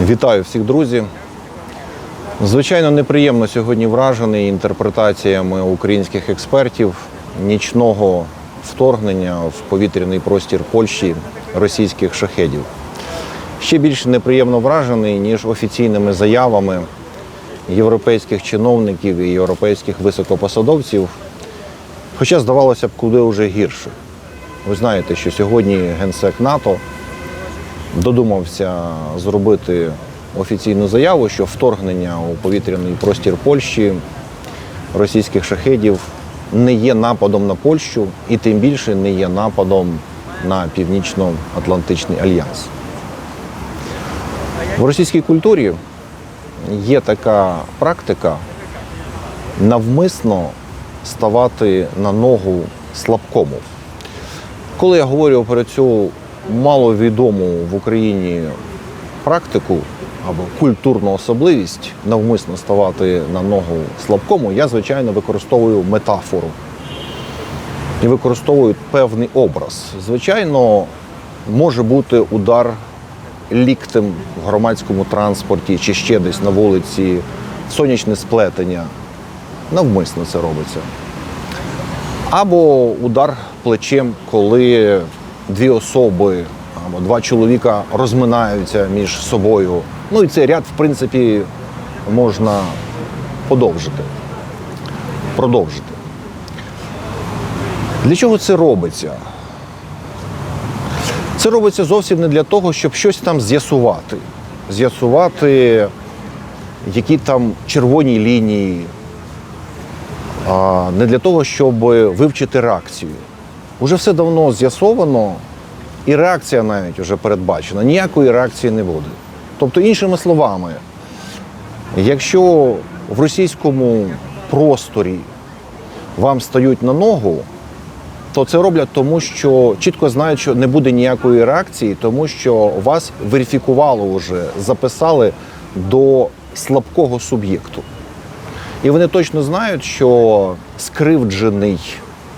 Вітаю всіх, друзі. Звичайно, неприємно сьогодні вражений інтерпретаціями українських експертів нічного вторгнення в повітряний простір Польщі російських шахедів. Ще більш неприємно вражений, ніж офіційними заявами європейських чиновників і європейських високопосадовців. Хоча здавалося б, куди вже гірше. Ви знаєте, що сьогодні генсек НАТО додумався зробити офіційну заяву, що вторгнення у повітряний простір Польщі російських шахедів не є нападом на Польщу і тим більше не є нападом на Північно-Атлантичний альянс. В російській культурі є така практика навмисно ставати на ногу слабкому. Коли я говорю про цю маловідому в Україні практику або культурну особливість навмисно ставати на ногу слабкому, я звичайно використовую метафору і використовую певний образ. Звичайно, може бути удар ліктем в громадському транспорті чи ще десь на вулиці, сонячне сплетення. Навмисно це робиться. Або удар плечем, коли дві особи або два чоловіка розминаються між собою. Ну і цей ряд, в принципі, можна подовжити, продовжити. Для чого це робиться? Це робиться зовсім не для того, щоб щось там з'ясувати. З'ясувати, які там червоні лінії, а не для того, щоб вивчити реакцію. Уже все давно з'ясовано, і реакція навіть вже передбачена. Ніякої реакції не буде. Тобто, іншими словами, якщо в російському просторі вам стають на ногу, то це роблять тому, що чітко знають, що не буде ніякої реакції, тому що вас верифікували вже, записали до слабкого суб'єкту. І вони точно знають, що скривджений,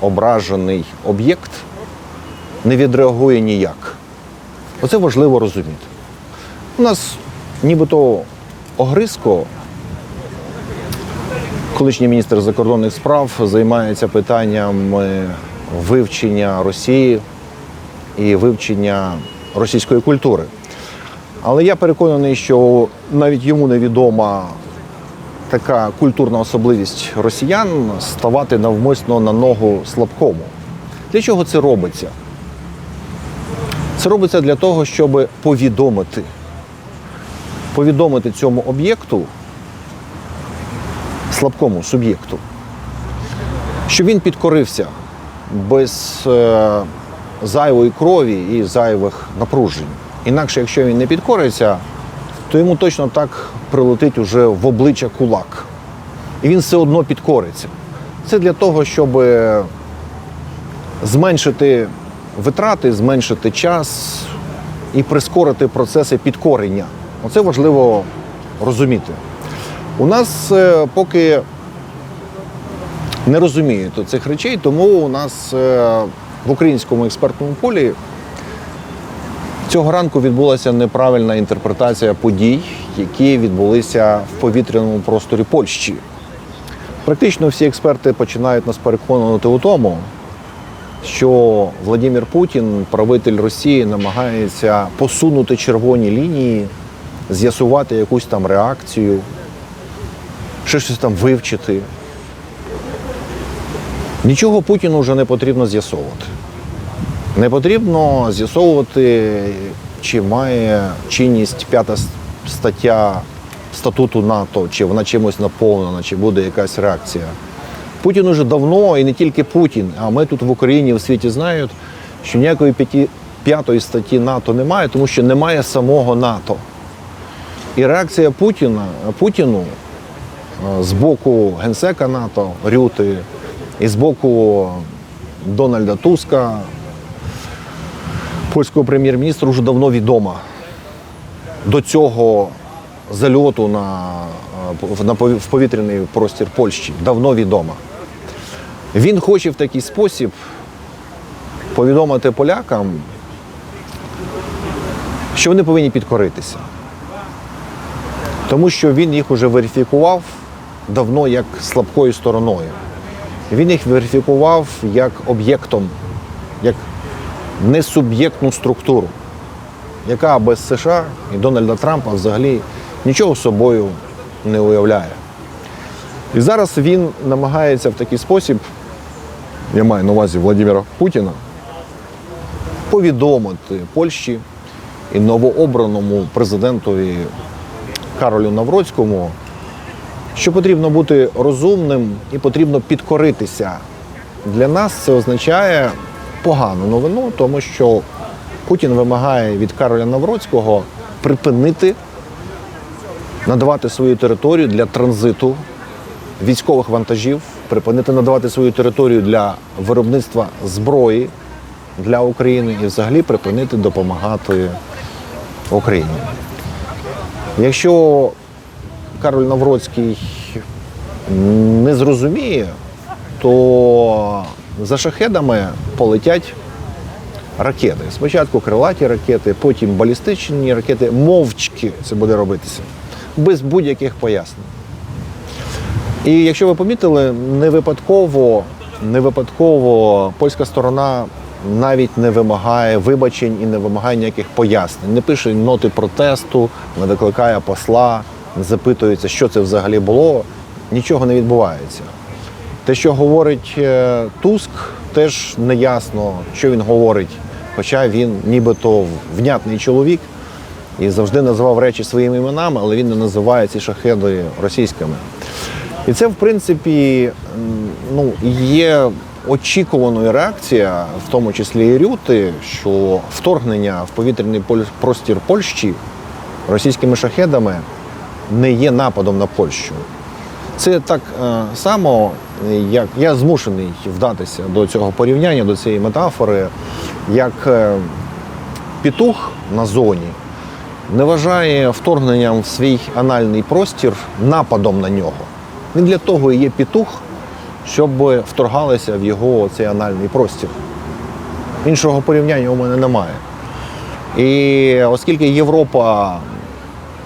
ображений об'єкт не відреагує ніяк. Оце важливо розуміти. У нас нібито Огризко, колишній міністр закордонних справ, займається питанням вивчення Росії і вивчення російської культури. Але я переконаний, що навіть йому невідома така культурна особливість росіян ставати навмисно на ногу слабкому. Для чого це робиться? Це робиться для того, щоб повідомити, повідомити цьому об'єкту, слабкому суб'єкту, що він підкорився без е, зайвої крові і зайвих напружень. Інакше, якщо він не підкориться, то йому точно так прилетить уже в обличчя кулак. І він все одно підкориться. Це для того, щоб зменшити витрати, зменшити час і прискорити процеси підкорення. Оце важливо розуміти. У нас е, поки не розуміють цих речей, тому у нас е, в українському експертному полі Цього ранку відбулася неправильна інтерпретація подій, які відбулися в повітряному просторі Польщі. Практично всі експерти починають нас переконувати у тому, що Владимир Путін, правитель Росії, намагається посунути червоні лінії, з'ясувати якусь там реакцію, ще щось там вивчити. Нічого Путіну вже не потрібно з'ясовувати. Не потрібно з'ясовувати, чи має чинність п'ята стаття статуту НАТО, чи вона чимось наповнена, чи буде якась реакція. Путін уже давно, і не тільки Путін, а ми тут в Україні в світі знають, що ніякої п'ятої статті НАТО немає, тому що немає самого НАТО. І реакція Путіна, Путіну е, з боку генсека НАТО, Рюти, і з боку Дональда Туска, польського прем'єр-міністра вже давно відома. До цього зальоту на, е, на в повітряний простір Польщі давно відома. Він хоче в такий спосіб повідомити полякам, що вони повинні підкоритися. Тому що він їх уже верифікував давно як слабкою стороною. Він їх верифікував як об'єктом, як несуб'єктну структуру, яка без США і Дональда Трампа взагалі нічого собою не уявляє. І зараз він намагається в такий спосіб, я маю на увазі Владимира Путіна, повідомити Польщі і новообраному президентові Каролю Навроцькому, що потрібно бути розумним і потрібно підкоритися. Для нас це означає погану новину, тому що Путін вимагає від Кароля Навроцького припинити надавати свою територію для транзиту військових вантажів, припинити надавати свою територію для виробництва зброї для України і взагалі припинити допомагати Україні. Якщо Кароль Навроцький не зрозуміє, то за шахедами полетять ракети. Спочатку крилаті ракети, потім балістичні ракети. Мовчки це буде робитися, без будь-яких пояснень. І якщо ви помітили, не випадково, не випадково польська сторона навіть не вимагає вибачень і не вимагає ніяких пояснень. Не пише ноти протесту, не викликає посла, не запитується, що це взагалі було. Нічого не відбувається. Те, що говорить е, Туск, теж не ясно, що він говорить. Хоча він нібито внятний чоловік і завжди називав речі своїми іменами, але він не називає ці шахеди російськими. І це, в принципі, ну, є очікуваною реакція, в тому числі і Рюти, що вторгнення в повітряний простір Польщі російськими шахедами не є нападом на Польщу. Це так е, само, як я змушений вдатися до цього порівняння, до цієї метафори, як е, петух на зоні не вважає вторгненням в свій анальний простір нападом на нього. Він для того і є петух, щоб вторгалися в його цей анальний простір. Іншого порівняння у мене немає. І оскільки Європа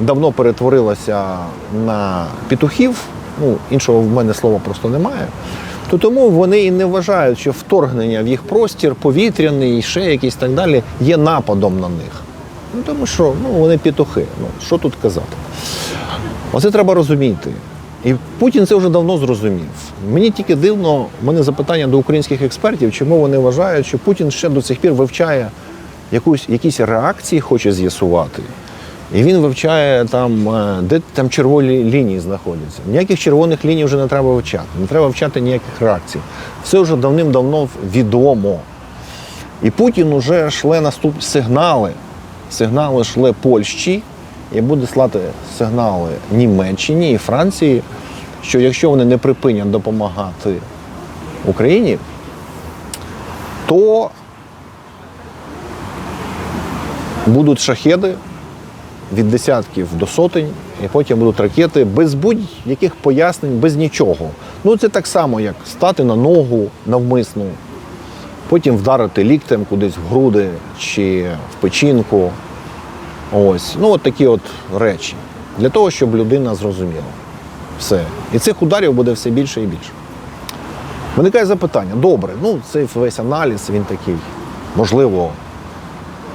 давно перетворилася на петухів, ну іншого в мене слова просто немає, то тому вони і не вважають, що вторгнення в їх простір, повітряний, ще якийсь так далі, є нападом на них. Ну тому що ну, вони петухи. Ну, що тут казати? Оце треба розуміти. І Путін це вже давно зрозумів. Мені тільки дивно, в мене запитання до українських експертів, чому вони вважають, що Путін ще до цих пір вивчає якусь, якісь реакції, хоче з'ясувати. І він вивчає там, е, де там червоні лінії знаходяться. Ніяких червоних ліній вже не треба вивчати, не треба вивчати ніяких реакцій. Все вже давним-давно відомо. І Путін уже шле наступ сигнали. Сигнали шле Польщі і буде слати сигнали Німеччині і Франції, що якщо вони не припинять допомагати Україні, то будуть шахеди від десятків до сотень, і потім будуть ракети без будь-яких пояснень, без нічого. Ну це так само, як стати на ногу навмисну, потім вдарити ліктем кудись в груди чи в печінку. Ось, ну от такі от речі. Для того, щоб людина зрозуміла. Все. І цих ударів буде все більше і більше. Виникає запитання: добре, ну цей весь аналіз, він такий, можливо,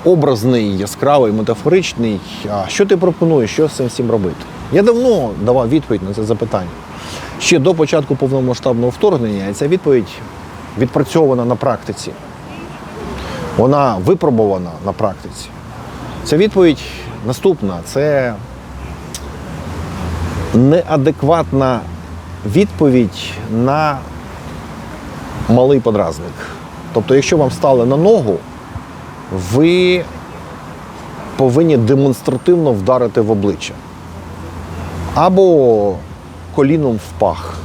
образний, яскравий, метафоричний. А що ти пропонуєш, що з цим всім робити? Я давно давав відповідь на це запитання. Ще до початку повномасштабного вторгнення, і ця відповідь відпрацьована на практиці. Вона випробована на практиці. Ця відповідь наступна: це неадекватна відповідь на малий подразник. Тобто, якщо вам стали на ногу, ви повинні демонстративно вдарити в обличчя або коліном в пах.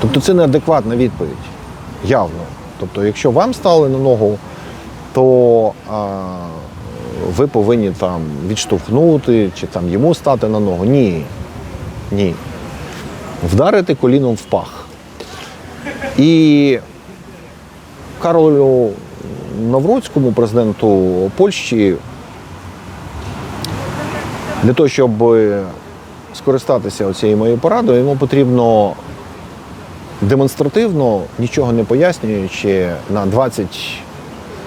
Тобто це неадекватна відповідь. Явно. Тобто, якщо вам стали на ногу, то а, ви повинні там відштовхнути чи там йому стати на ногу. Ні. Ні. Вдарити коліном в пах. І Каролю Навроцькому, президенту Польщі, Для того, щоб скористатися цією моєю порадою, йому потрібно демонстративно, нічого не пояснюючи, на 20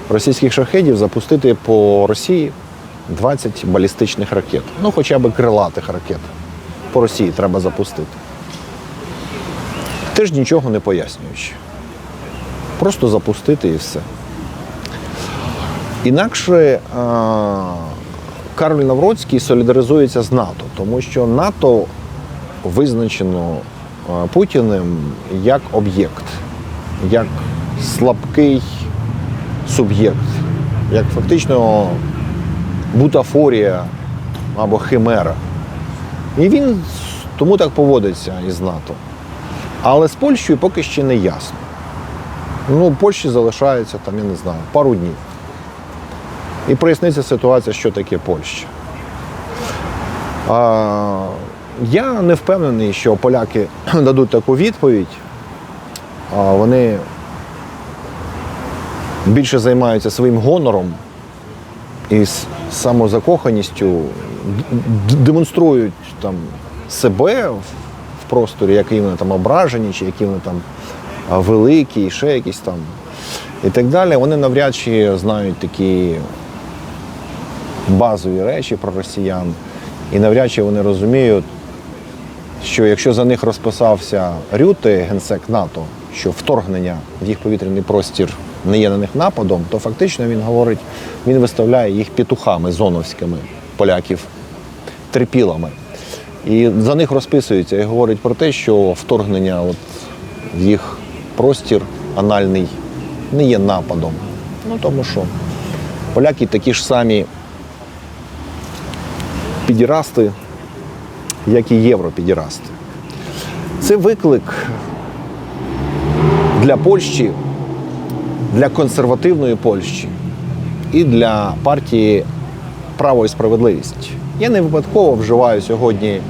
російських шахедів запустити по Росії 20 балістичних ракет. Ну, хоча б крилатих ракет. По Росії треба запустити. Теж нічого не пояснюючи. Просто запустити і все. Інакше а, Кароль Навроцький солідаризується з НАТО, тому що НАТО визначено Путіним як об'єкт, як слабкий суб'єкт, як фактично бутафорія або химера. І він тому так поводиться із НАТО. Але з Польщею поки ще не ясно. Ну, Польщі залишається там, я не знаю, пару днів. І проясниться ситуація, що таке Польща. А, я не впевнений, що поляки дадуть таку відповідь. А, вони більше займаються своїм гонором і самозакоханістю, демонструють там себе в просторі, які вони там ображені, чи які вони там великі, і ще якісь там і так далі. Вони навряд чи знають такі базові речі про росіян. І навряд чи вони розуміють, що якщо за них розписався Рюте, генсек НАТО, що вторгнення в їх повітряний простір не є на них нападом, то фактично він говорить, він виставляє їх петухами зоновськими поляків, терпілами. І за них розписується і говорить про те, що вторгнення от в їх простір анальний не є нападом. Ну тому що поляки такі ж самі підірасти, як і європідірасти. Це виклик для Польщі, для консервативної Польщі і для партії Право і справедливість. Я не випадково вживаю сьогодні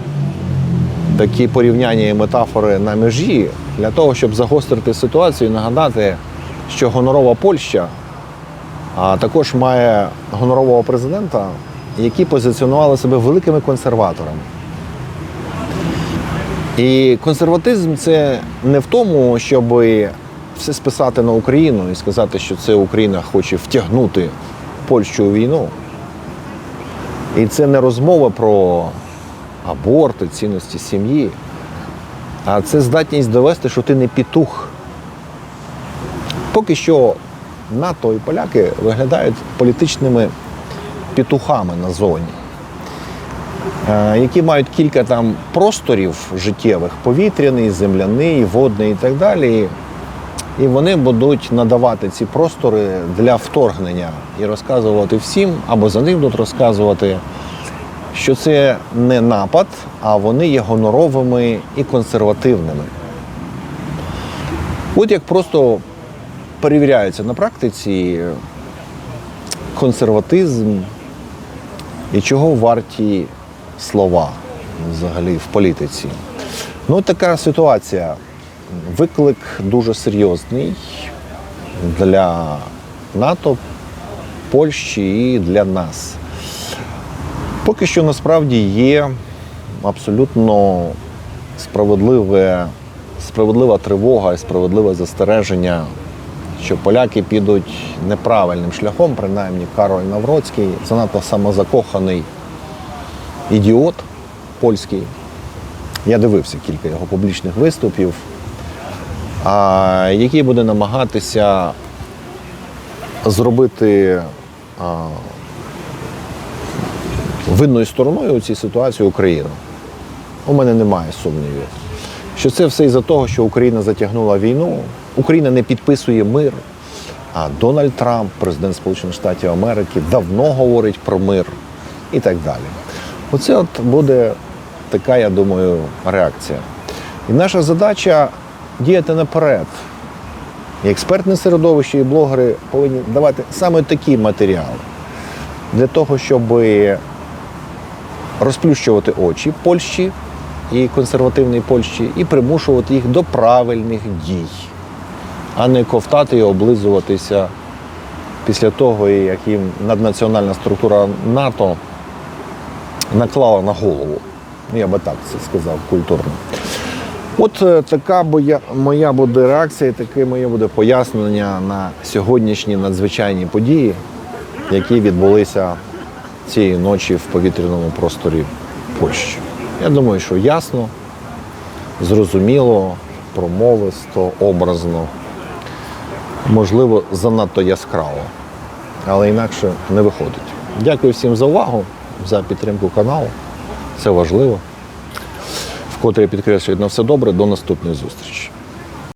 такі порівняння і метафори на межі для того, щоб загострити ситуацію і нагадати, що гонорова Польща а також має гонорового президента, які позиціонували себе великими консерваторами. І консерватизм це не в тому, щоб все списати на Україну і сказати, що це Україна хоче втягнути Польщу у війну. І це не розмова про аборти, цінності сім'ї, а це здатність довести, що ти не пітух. Поки що НАТО і поляки виглядають політичними петухами на зоні, е, які мають кілька там просторів життєвих повітряний, земляний, водний і так далі. І вони будуть надавати ці простори для вторгнення і розказувати всім, або за них будуть розказувати, що це не напад, а вони є гоноровими і консервативними. От як просто перевіряється на практиці консерватизм і чого варті слова взагалі в політиці. Ну, така ситуація. Виклик дуже серйозний для НАТО, Польщі і для нас. Поки що насправді є абсолютно справедливе, справедлива тривога і справедливе застереження, що поляки підуть неправильним шляхом, принаймні Кароль Навроцький, занадто самозакоханий ідіот польський. Я дивився кілька його публічних виступів, який буде намагатися зробити винною стороною у цій ситуації Україну. У мене немає сумнівів, що це все із-за того, що Україна затягнула війну, Україна не підписує мир. А Дональд Трамп, президент Сполучених Штатів Америки, давно говорить про мир і так далі. Оце от буде така, я думаю, реакція. І наша задача діяти наперед. І експертне середовище, і блогери повинні давати саме такі матеріали для того, щоб розплющувати очі Польщі і консервативної Польщі і примушувати їх до правильних дій, а не ковтати і облизуватися після того, як їм наднаціональна структура НАТО наклала на голову. Ну, Я би так це сказав культурно. От е, така моя буде реакція, таке моє буде пояснення на сьогоднішні надзвичайні події, які відбулися цієї ночі в повітряному просторі Польщі. Я думаю, що ясно, зрозуміло, промовисто, образно, можливо, занадто яскраво, але інакше не виходить. Дякую всім за увагу, за підтримку каналу. Це важливо. Вкотре підкреслюю на все добре. До наступної зустрічі.